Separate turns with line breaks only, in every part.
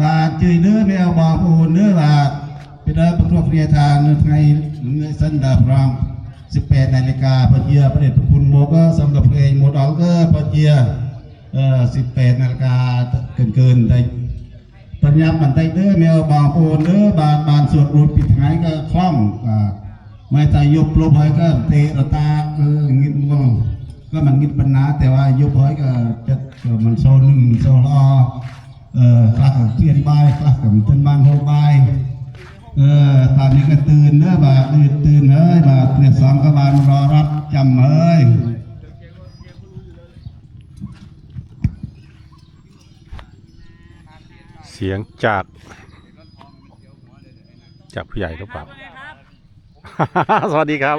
บาทจืดเนื้อแมวบอปูเนื้อบาดไปเดินประตูเรียทางเนไงเนื้อสันดาพรอง18นาฬิกาปิดเยียประเด็นพระคุณโมก็สำหรับเพลงโมดอลก็ปิดเยียเอ่อ18นาฬิกาเกินเกินแต่ปัญญาบันไดเนื้อแมวบางปูเนื้อบาดบานสวดรูปปิดท้ายก็คล่องไม่แต่ยบลบหอยก็เตะตาเอองิดว่ก็มันงิดปัญหาแต่ว่ายบหอยก็จะมันโซนึงโซลอ คลักเตียนบายคลักกับเตียนบานโฮบายเออตอนนี้ก็ตื่นเนอะบาตื่นตื่นเฮ้ยบาเนี่ยสองกบาลรอรับจำ
เฮ้ยเสียงจากจากผู้ใหญ่หรือเปล่า สวัสดีครับ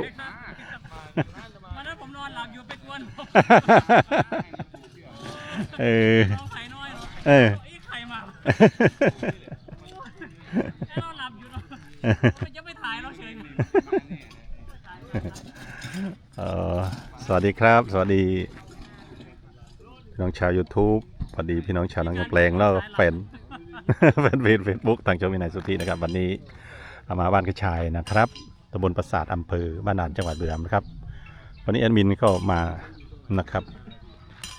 มาแล้วผมนอนหลับอยู่ไปกวน
เออเออ
เราหลับอยู่เนาะมันจะไม่ถ่ายเราเฉย
เออสวัสดีครับ สวัสดี พี่น้องชาว YouTube สวัสดีพี่น้องชาวนังกำแปลงแล้วก็แฟนแฟนเพจเฟซบุ๊กทางช่องวินัยสุธีนะครับ วันนี้เอามาบ้านกระชายนะครับตำบลปราสาทอำเภอบ้านด่านจังหวัดบุรีรัมย์นะครับ วันนี้แอดมินก็มานะครับ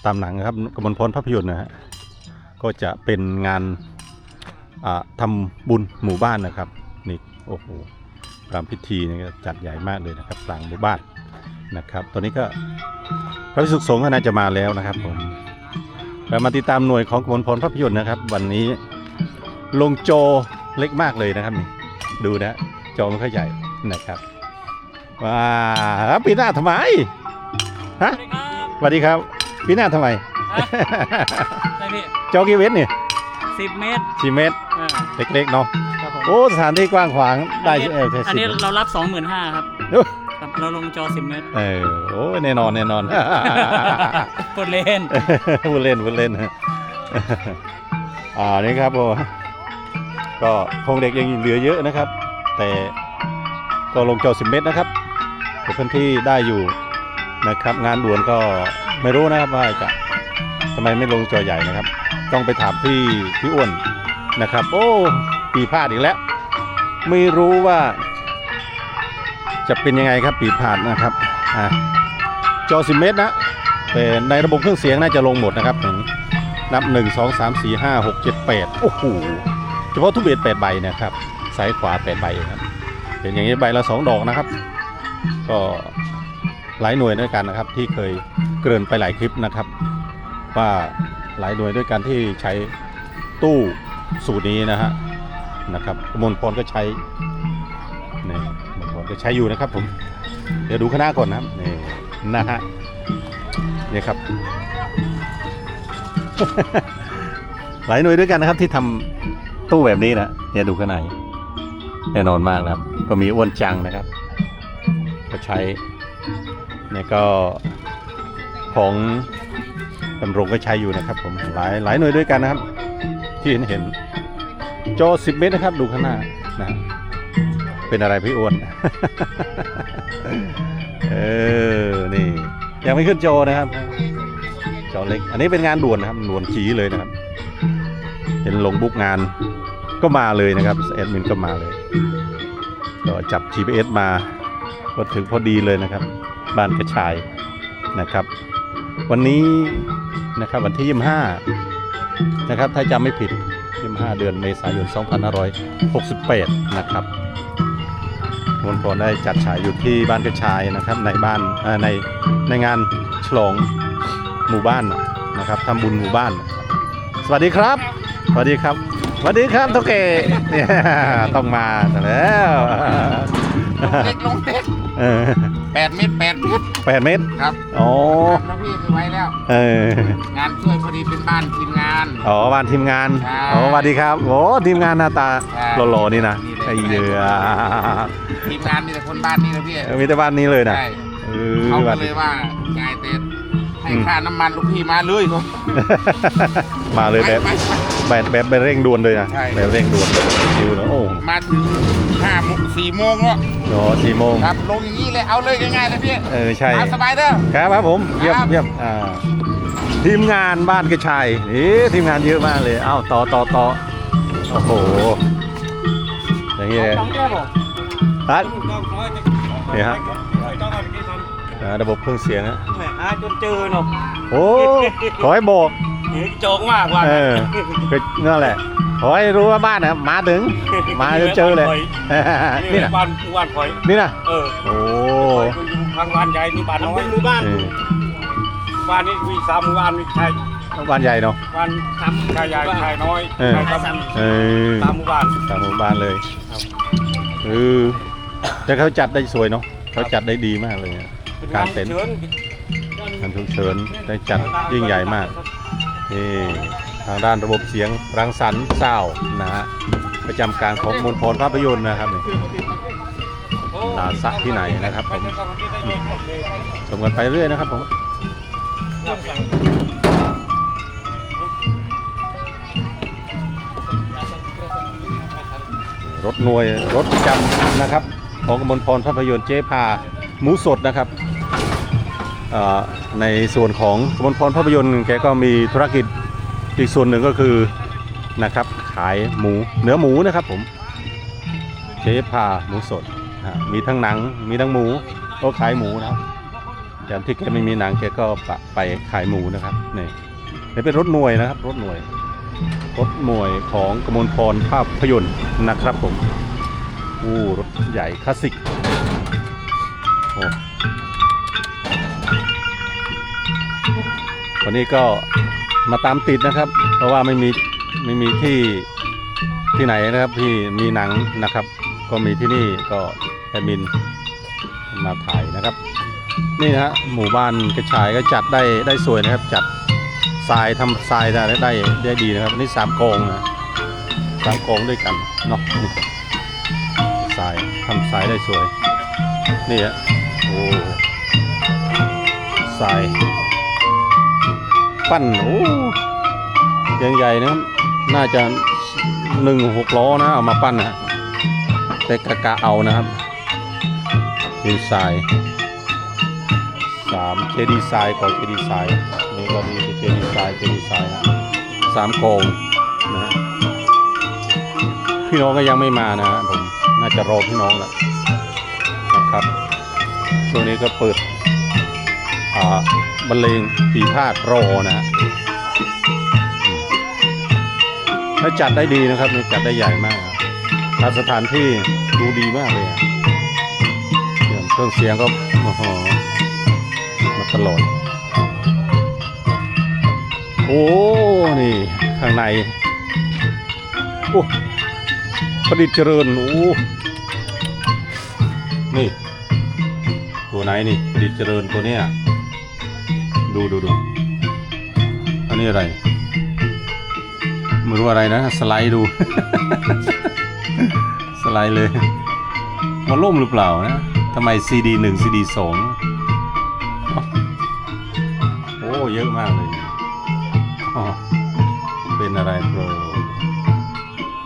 ตามหนังนะครับกมลพรภาพยนตร์นะฮะ ก็จะเป็นงานอ่าทำบุญหมู่บ้านนะครับนี่โอ้โหรำพิธีนี่ก็จัดใหญ่มากเลยนะครับกลางหมู่บ้านนะครับ ตอนนี้ก็พระภิกษุสงฆ์ก็น่าจะมาแล้วนะครับผมเรามาติดตามหน่วยของกมลพรภาพยนตร์นะครับ วันนี้ลงโจเล็กมากเลยนะครับนี่ดูนะจอมันค่อยใหญ่นะครับว้าปีหน้าทำไมฮะ
สวัสดีครับ
สวัสดีครับปีหน้าทำไม
ได้พี่
จอกี่เวทเนี่ย
สิบเมตร
สี่เมตร
อ่า
เล็กๆเนาะ
ครับผม
โอ้สถานที่กว้างขวางได้เออแค่
อัน
สิบ
นี้เรารับสองหมื่นห้าครับ
โอ้
ครับเราลงจอสิบเมตร
เออโอ้แน่นอนแน่นอน
กดเล่น
พูดเล่นพูดเล่นอ่านี่ครับโอ้ก็คงเด็กยังเหลือเยอะนะครับ แต่ก็ลงจอสิบเมตรนะครับแต่พื้นที่ได้อยู่นะครับ งานด่วนก็ไม่รู้นะครับว่าจะ ทำไมไม่ลงจอใหญ่นะครับ ต้องไปถามพี่พี่อ้วนนะครับ โอ้ปีพาดอีกแล้ว ไม่รู้ว่า จะเป็นยังไงครับปีพาดนะครับอ่าจอสิเมตรนะแต่ในระบบเครื่องเสียงน่าจะลงหมดนะครับถึงนับ1 2 3 4 5 6 7 8โอ้โหเฉพาะทุกเบส8ใบนะครับซ้ายขวา8ใบเองครับเป็นอย่างนี้ใบละ2ดอกนะครับ ก็หลายหน่วยด้วยกันนะครับ ที่เคยเกริ่นไปหลายคลิปนะครับ ว่าหลายหน่วยด้วยกันที่ใช้ตู้สูตรนี้นะฮะนะครับมลพรก็ใช้นี่มลพรก็ใช้อยู่นะครับผมเดี๋ยวดูคณะก่อนนะครับนี่นะฮะนี่ครับ หลายหน่วยด้วยกันนะครับที่ทำตู้แบบนี้นะเนี่ยดูข้างในแน่นอนมากนะครับ ก็มีอ้วนจังนะครับ ก็ใช้เนี่ยก็ของ ดำรงก็ใช้อยู่นะครับ ผมหลายหลายหน่วยด้วยกันนะครับ ที่เห็นเห็นจอ10 เมตรนะครับ ดูข้างหน้านะเป็นอะไรพี่อ้วนเออนี่ยังไม่ขึ้นจอนะครับจอเล็ก อันนี้เป็นงานด่วนนะครับด่วนจีเลยนะครับ เห็นลงบุกงานก็มาเลยนะครับแอดมินก็มาเลย ก็จับ GPS มาก็ถึงพอดีเลยนะครับ บ้านกระชายนะครับ วันนี้ นะครับวันที่ 25 นะครับ ถ้าจำไม่ผิด 25 เดือนเมษายน 2568 นะครับมนพรได้จัดฉายอยู่ที่บ้านกระชายนะครับในบ้านเอ่อในในงานฉลองหมู่บ้านนะครับทำบุญหมู่บ้าน สวัสดีครับ สวัสดีครับ สวัสดีครับทุกเกเนี่ยต้องมาแล้ว
เล็กลงเล็ก
เออ
แปดเมตรแปดเมตร
แปดเมตร
ครับ
อ๋อ
แล้วพี่ไปไว้แล้ว
เออ
งานช่วยพอดีเป็นบ้านทีมงาน
อ๋อบ้านทีมงาน
ใช่
อ๋อสวัสดีครับโอ้ทีมงานหน้าตา
ใช่
หล่อๆนี่นะ
นี่เลย
ไอ้เหี้ย
ทีมงานมีแต่คนบ้านนี้นะพี่
เออมีแต่บ้านนี้เลยนะ
ใช่
เออ
เขา
บ้า
ก็
น
เลยว่าจ่ายเต็ให้ค่าน้ำมันลูกพี่มาเลยเขา
มาเลยแบบ
ไปไป
แบบแบบแบบเร่งด่วนเลยนะ
ใช่
แบบเร่งด่วนคิวนะโอ้
มาถึงห้าโมงสี่โมงแล้ว
โหสี่โมง
ครับลงอย่างนี้เลยเอาเลยง่ายๆเลยพี่
เออใช่
เอาสบายเด้อ
ครับครับผมเยี่ยม
ครับ
เยี่ยมอ่าทีมงานบ้านกระชายนี่ทีมงานเยอะมากเลยเอ้าต่อต่อต่อโอ้โหอย่างนี้เลยฮัทนี่ฮะอ่าระบบเครื่องเสียงฮะ
แหมหาจนเจอเนาะ
โอ้ขอให้บอก
โจงมากว่า
เออก็นั่นแหละ ขอให้รู้ว่าบ้านนะมาถึง มาจนเจอเลย นี่นะ
บ้านบ้านคอย
นี่นะ
เออ
โอ้
คุณอยู่ทางบ้านใหญ่นี่บ้านน้อยหมู่บ้าน
เออ
บ้านนี้มีสามหมู่บ้านมีชาย
บ้านใหญ่เนาะ
บ้านทำชายใหญ่ชายน้อย
เออ
ชายซ้
เออำ
สามหมู่บ้าน
ตามหมู่บ้านเลยเออแต่เขาจัดได้สวยเนาะเขาจัดได้ดีมากเลยอะการเต้น
เชิญ
งานฉุกเฉินได้จัดยิ่งใหญ่มากนี่ ทางด้านระบบเสียงรังสรรค์ซาวด์นะฮะประจำการของมณฑลภาพยนตร์นะครับนี่ลาสะที่ไหนนะครับผมชมกันไปเรื่อยนะครับผมรถหน่วยรถประจำนะครับ ของมณฑลภาพยนตร์เจ๊พาหมูสดนะครับเอ่อในส่วนของกมลพรภาพยนตร์แกก็มีธุรกิจ อีกส่วนหนึ่งก็คือนะครับขายหมูเนื้อหมูนะครับผมเจ๊พาหมูสดมีทั้งหนังมีทั้งหมูก็ขายหมูนะครับยามที่แกไม่มีหนังแกก็ปะไปขายหมูนะครับนี่นี่เป็นรถหน่วยนะครับ รถหน่วย รถหน่วยของกมลพรภาพยนตร์นะครับผมอู้รถใหญ่คลาสสิกโอ้วันนี้ก็ มาตามติดนะครับ เพราะว่าไม่มีไม่มีที่ที่ไหนนะครับที่มีหนังนะครับ ก็มีที่นี่ก็แอดมินมาถ่ายนะครับ นี่นะฮะหมู่บ้านกระชายก็จัดได้ได้สวยนะครับ จัดทรายทำทรายได้ได้ได้ดีนะครับนี่สามกองนะสามกองด้วยกันเนาะนี่ทรายทำทรายได้สวย นี่ฮะโอ้ทราย ปั้นโอ้ยังใหญ่นะครับน่าจะหนึ่งหกล้อนะเอามาปั้นนะแต่กะกะเอานะครับดีไซน์สามเคดีไซน์ก่อนเคดีไซน์นี่ก็มีเคดีไซน์เคดีไซน์สามโกองนะพี่น้องก็ยังไม่มานะฮะผมน่าจะรอพี่น้องแหละนะครับช่วงนี้ก็เปิด บรรเลงปีพาดรอนะฮะอืมแล้วจัดได้ดีนะครับจัดได้ใหญ่มากครับสถานที่ดูดีมากเลยเสียงเครื่องเสียงก็โอ้โหมาตลอดโอ้นี่ข้างในโอ้ประดิษฐ์เจริญโอ้นี่ ตัวไหนนี่ประดิษฐ์เจริญตัวเนี้ย ดูดูดูอันนี้อะไรไม่รู้อะไรนะสไลด์ดู สไลด์เลยมาล่มหรือเปล่านะทำไมซีดีหนึ่งซีดีสองโอ้เยอะมากเลยเป็นอะไรโปร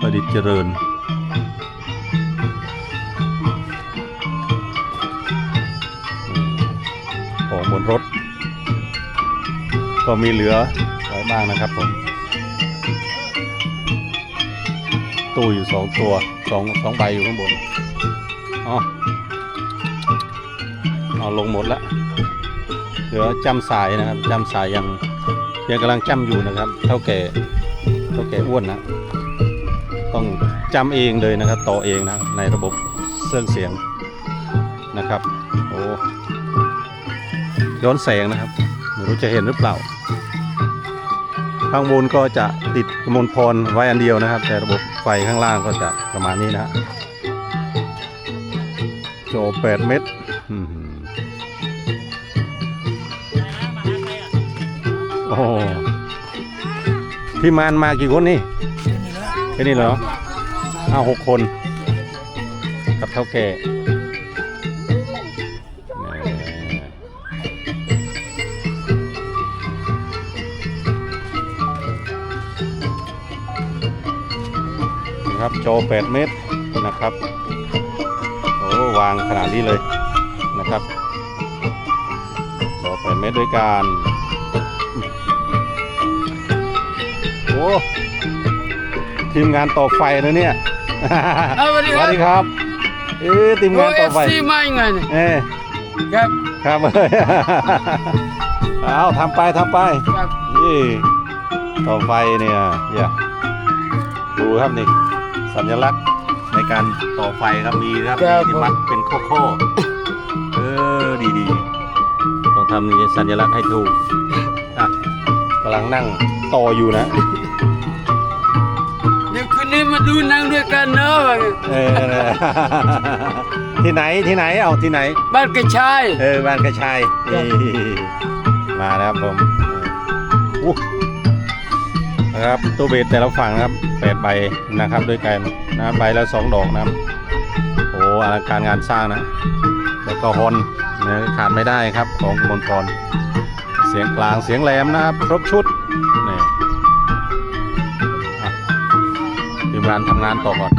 ประดิษฐ์เจริญของบนรถ ก็มีเหลือไว้บ้างนะครับผมตู้อยู่สองตัวสองสองใบอยู่ข้างบนอ๋อเอาลงหมดแล้วเหลือจำสายนะครับจำสายยังยังกำลังจำอยู่นะครับ เท่าแก่เท่าแก่อ้วนนะ ต้องจำเองเลยนะครับ ต่อเองนะในระบบเครื่องเสียงนะครับ โอ้ย้อนแสงนะครับ ไม่รู้จะเห็นหรือเปล่า ข้างบนก็จะติดกมลพรไว้อันเดียวนะครับ แต่ระบบไฟข้างล่างก็จะประมาณนี้นะจอ8เมตรอ๋อหือโอ้พี่มานมากี่คนนี่แค่นี้เหรอห้าหกคน กับเท่าแก่ นะครับจอ8เมตรนะครับโอ้วางขนาดนี้เลยนะครับจอ8เมตรด้วยกันโอ้ทีมงานต่อไฟนะเนี่ย
เอาสวัสดีครับ
สวัสดีครับเอ๊ะทีม
โอ้
งาน
เอ
ต่อ
ฟ
ไฟ
ซีมายังไงเนี่ย
เอ๊ะ
ครับ
ครับเอ้ยเอาทำไปทำไป
ครับ
นี่ต่อไฟเนี่ยอย่าดูครับนี่ สัญลักษณ์ในการต่อไฟครับมีครับมีที่มัดเป็นโค้งๆเออดีดีๆต้องทำนี่สัญลักษณ์ให้ถูกอะกำลังนั่งต่ออยู่นะ
เดี๋ยวคืนนี้มาดูหนังด้วยกันเนอะ
เออ ที่ไหนที่ไหนเอาที่ไหน
บ้านกระชาย
เออบ้านกระชายนี่มาแล้วครับผมอู้ นะครับตัวเบสแต่ละฝั่งนะครับแปดใบนะครับด้วยกันนะใบละสองดอกนะครับโอ้อลังการงานสร้างนะแล้วก็ฮอนนะขาดไม่ได้ครับของมนทรเสียงกลางเสียงแหลมนะครับครบชุดนี่อะทีมงานทำงานต่อก่อ
น